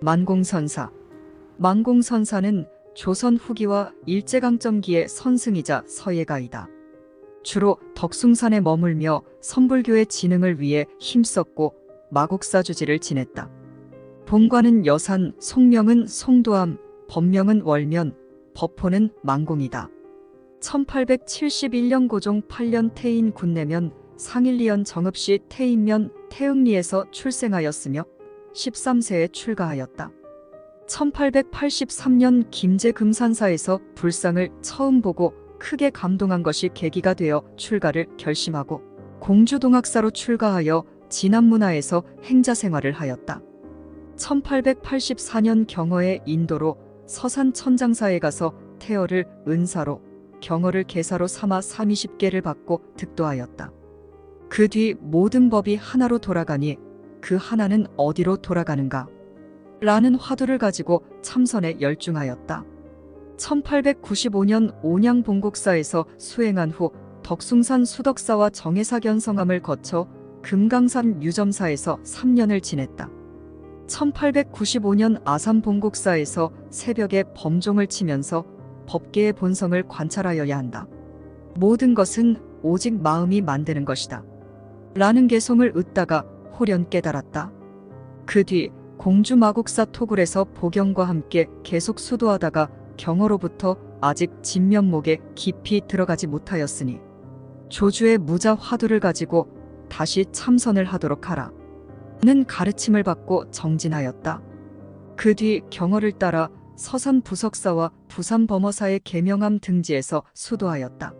만공선사 만공선사는 조선 후기와 일제강점기의 선승이자 서예가이다. 주로 덕숭산에 머물며 선불교의 진흥을 위해 힘썼고 마곡사 주지를 지냈다. 본관은 여산, 송명은 송도암, 법명은 월면, 법호는 만공이다. 1871년 고종 8년 태인 군내면 상일리연 정읍시 태인면 태흥리에서 출생하였으며 13세에 출가하였다. 1883년 김제 금산사에서 불상을 처음 보고 크게 감동한 것이 계기가 되어 출가를 결심하고 공주동학사로 출가하여 진안문화에서 행자 생활을 하였다. 1884년 경어의 인도로 서산 천장사에 가서 태어를 은사로 경어를 계사로 삼아 30개를 받고 득도하였다. 그 뒤 모든 법이 하나로 돌아가니 그 하나는 어디로 돌아가는가? 라는 화두를 가지고 참선에 열중하였다. 1895년 온양 본곡사에서 수행한 후 덕숭산 수덕사와 정해사 견 성함을 거쳐 금강산 유점사에서 3년을 지냈다. 1895년 아산 본곡사에서 새벽에 범종을 치면서 법계의 본성을 관찰하여야 한다. 모든 것은 오직 마음이 만드는 것이다. 라는 개송을 얻다가 홀연 깨달았다. 그 뒤 공주 마곡사 토굴에서 보경과 함께 계속 수도하다가 경어로부터 아직 진면목에 깊이 들어가지 못하였으니 조주의 무자 화두를 가지고 다시 참선을 하도록 하라. 는 가르침을 받고 정진하였다. 그 뒤 경어를 따라 서산 부석사와 부산 범어사의 계명함 등지에서 수도하였다.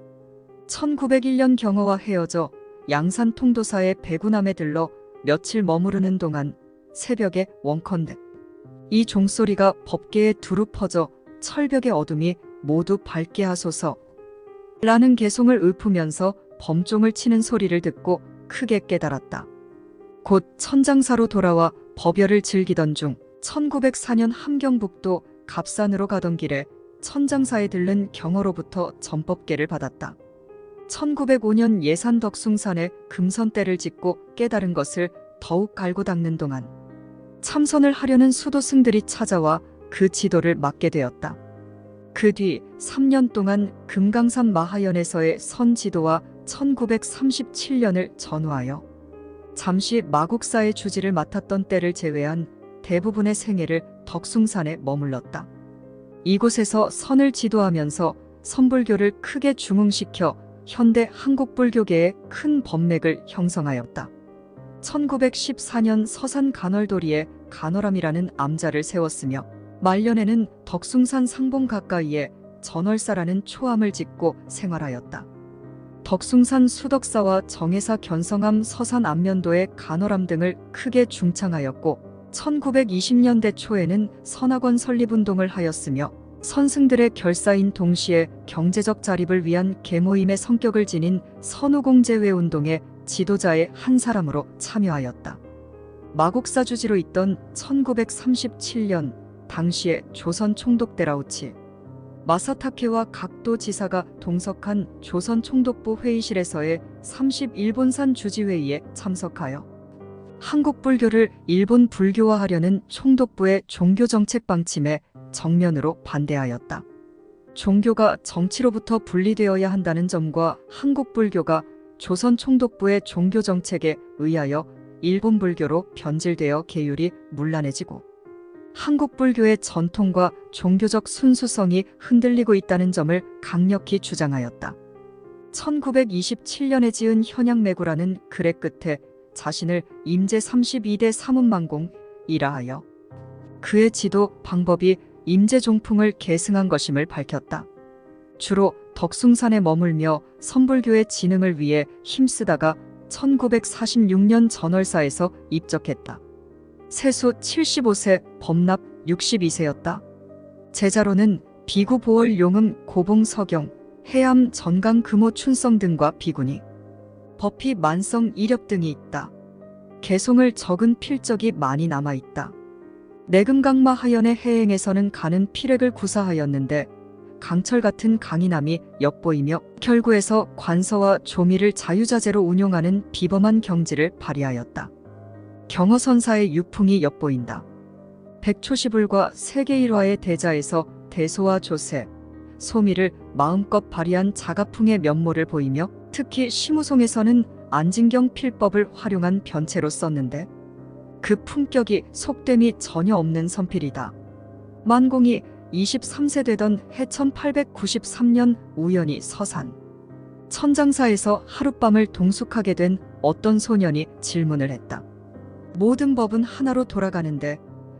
1901년 경어와 헤어져 양산 통도사의 배구남에 들러 며칠 머무르는 동안 새벽에 원컨대 이 종소리가 법계에 두루 퍼져 철벽의 어둠이 모두 밝게 하소서 라는 개송을 읊으면서 범종을 치는 소리를 듣고 크게 깨달았다. 곧 천장사로 돌아와 법열을 즐기던 중 1904년 함경북도 갑산으로 가던 길에 천장사에 들른 경어로부터 전법계를 받았다. 1905년 예산 덕숭산에 금선대를 짓고 깨달은 것을 더욱 갈고 닦는 동안 참선을 하려는 수도승들이 찾아와 그 지도를 맡게 되었다. 그 뒤 3년 동안 금강산 마하연에서의 선 지도와 1937년을 전후하여 잠시 마국사의 주지를 맡았던 때를 제외한 대부분의 생애를 덕숭산에 머물렀다. 이곳에서 선을 지도하면서 선불교를 크게 중흥시켜 현대 한국불교계의 큰 법맥을 형성하였다. 1914년 서산 간월도리에 간월암이라는 암자를 세웠으며 말년에는 덕숭산 상봉 가까이에 전월사라는 초암을 짓고 생활하였다. 덕숭산 수덕사와 정해사 견성암 서산 안면도의 간월암 등을 크게 중창하였고 1920년대 초에는 선학원 설립운동을 하였으며 선승들의 결사인 동시에 경제적 자립을 위한 계모임의 성격을 지닌 선우공제회 운동의 지도자의 한 사람으로 참여하였다. 마곡사 주지로 있던 1937년 당시에 조선 총독대라우치 마사타케와 각도 지사가 동석한 조선 총독부 회의실에서의 31본산 주지회의에 참석하여 한국 불교를 일본 불교화하려는 총독부의 종교정책 방침에 정면으로 반대하였다. 종교가 정치로부터 분리되어야 한다는 점과 한국 불교가 조선 총독부의 종교 정책에 의하여 일본 불교로 변질되어 계율이 문란해지고 한국 불교의 전통과 종교적 순수성이 흔들리고 있다는 점을 강력히 주장하였다. 1927년에 지은 현양매구라는 글의 끝에 자신을 임제 32대 사문만공이라 하여 그의 지도 방법이 임제 종풍을 계승한 것임을 밝혔다. 주로 덕숭산에 머물며 선불교의 진흥을 위해 힘쓰다가 1946년 전월사에서 입적했다. 세수 75세, 범납 62세였다. 제자로는 비구 보월 용음 고봉 서경, 해암 전강 금호 춘성 등과 비구니, 법희 만성 이력 등이 있다. 개송을 적은 필적이 많이 남아 있다. 내금강마 하연의 해행에서는 가는 필액을 구사하였는데 강철 같은 강인함이 엿보이며 결구에서 관서와 조미를 자유자재로 운용하는 비범한 경지를 발휘하였다. 경어선사의 유풍이 엿보인다. 백초시불과 세계 일화의 대자에서 대소와 조세, 소미를 마음껏 발휘한 자가풍의 면모를 보이며 특히 심우송에서는 안진경 필법을 활용한 변체로 썼는데 그 품격이 속됨이 전혀 없는 선필이다. 만공이 23세 되던 해 1893년 우연히 서산 천장사에서 하룻밤을 동숙하게 된 어떤 소년이 질문을 했다. 모든 법은 하나로 돌아가는데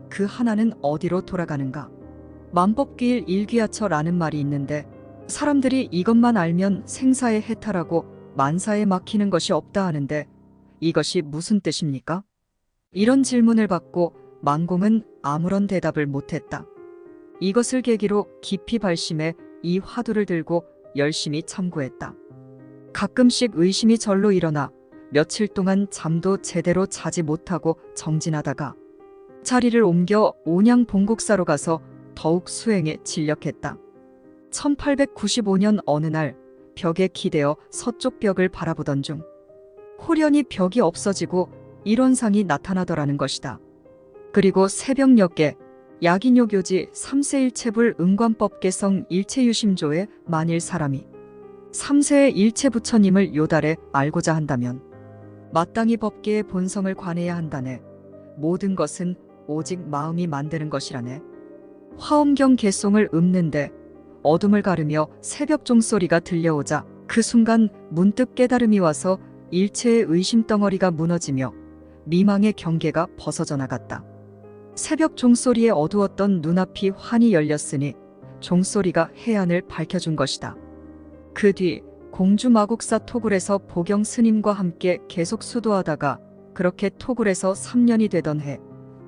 그 하나는 어디로 돌아가는가? 만법기일 일귀하처라는 말이 있는데 사람들이 이것만 알면 생사에 해탈하고 만사에 막히는 것이 없다 하는데 이것이 무슨 뜻입니까? 이런 질문을 받고 만공은 아무런 대답을 못했다. 이것을 계기로 깊이 발심해 이 화두를 들고 열심히 참고했다. 가끔씩 의심이 절로 일어나 며칠 동안 잠도 제대로 자지 못하고 정진하다가 자리를 옮겨 온양 봉국사로 가서 더욱 수행에 진력했다. 1895년 어느 날 벽에 기대어 서쪽 벽을 바라보던 중 호련히 벽이 없어지고 일원상이 나타나더라는 것이다. 그리고 새벽녘에 야기뇨교지 3세 1체불 은관법 개성 일체유심조의 만일 사람이 3세의 일체 부처님을 요달에 알고자 한다면 마땅히 법계의 본성을 관해야 한다네. 모든 것은 오직 마음이 만드는 것이라네. 화엄경 개송을 읊는데 어둠을 가르며 새벽 종소리가 들려오자 그 순간 문득 깨달음이 와서 일체의 의심 덩어리가 무너지며 미망의 경계가 벗어져 나갔다. 새벽 종소리에 어두웠던 눈앞이 환히 열렸으니 종소리가 해안을 밝혀준 것이다. 그 뒤 공주 마국사 토굴에서 보경 스님과 함께 계속 수도하다가 그렇게 토굴에서 3년이 되던 해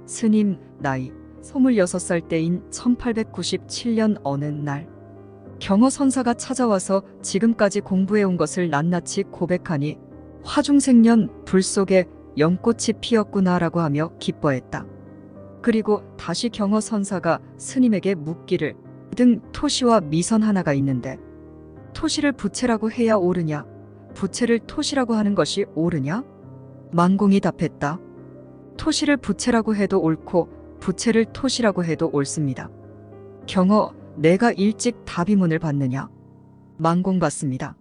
스님 나이 26살 때인 1897년 어느 날 경어 선사가 찾아와서 지금까지 공부해온 것을 낱낱이 고백하니 화중생년 불 속에 연꽃이 피었구나라고 하며 기뻐했다. 그리고 다시 경어 선사가 스님에게 묻기를 등 토시와 미선 하나가 있는데 토시를 부채라고 해야 옳으냐 부채를 토시라고 하는 것이 옳으냐 만공이 답했다. 토시를 부채라고 해도 옳고 부채를 토시라고 해도 옳습니다. 경어 내가 일찍 다비문을 받느냐 만공 받습니다.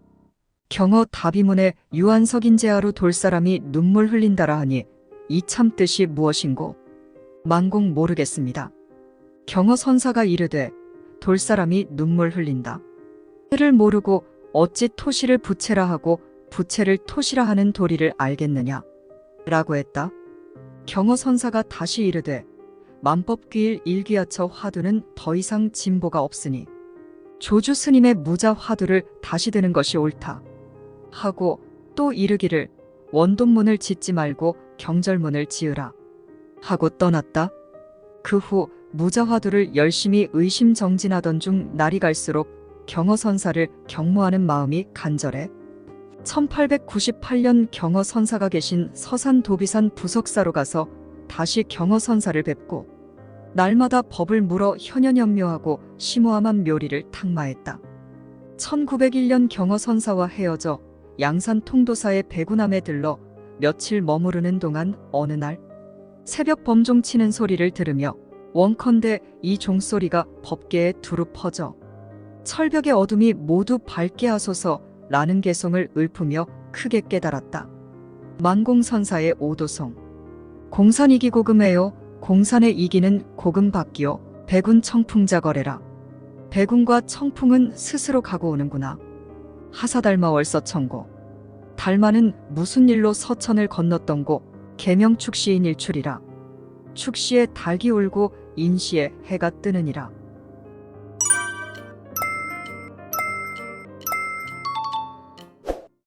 경어 다비문에 유한석인제하로 돌 사람이 눈물 흘린다라 하니 이 참 뜻이 무엇인고 만공 모르겠습니다. 경어 선사가 이르되 돌 사람이 눈물 흘린다. 를 모르고 어찌 토시를 부채라 하고 부채를 토시라 하는 도리를 알겠느냐 라고 했다. 경어 선사가 다시 이르되 만법귀일 일기야처 화두는 더 이상 진보가 없으니 조주 스님의 무자 화두를 다시 드는 것이 옳다 하고 또 이르기를 원돈문을 짓지 말고 경절문을 지으라 하고 떠났다. 그 후 무자 화두를 열심히 의심정진하던 중 날이 갈수록 경어선사를 경모하는 마음이 간절해 1898년 경어선사가 계신 서산 도비산 부석사로 가서 다시 경어선사를 뵙고 날마다 법을 물어 현연연묘하고 심오함한 묘리를 탁마했다. 1901년 경어선사와 헤어져 양산 통도사의 배구남에 들러 며칠 머무르는 동안 어느 날 새벽 범종 치는 소리를 들으며 원컨대 이 종소리가 법계에 두루 퍼져 철벽의 어둠이 모두 밝게 하소서 라는 개성을 읊으며 크게 깨달았다. 만공선사의 오도송 공산 이기 고금해요. 공산의 이기는 고금 받기요. 백운 청풍자 거래라. 백운과 청풍은 스스로 가고 오는구나 하사달마 월서 천고. 달마는 무슨 일로 서천을 건넜던고 개명축시인 일출이라. 축시에 닭이 울고 인시에 해가 뜨느니라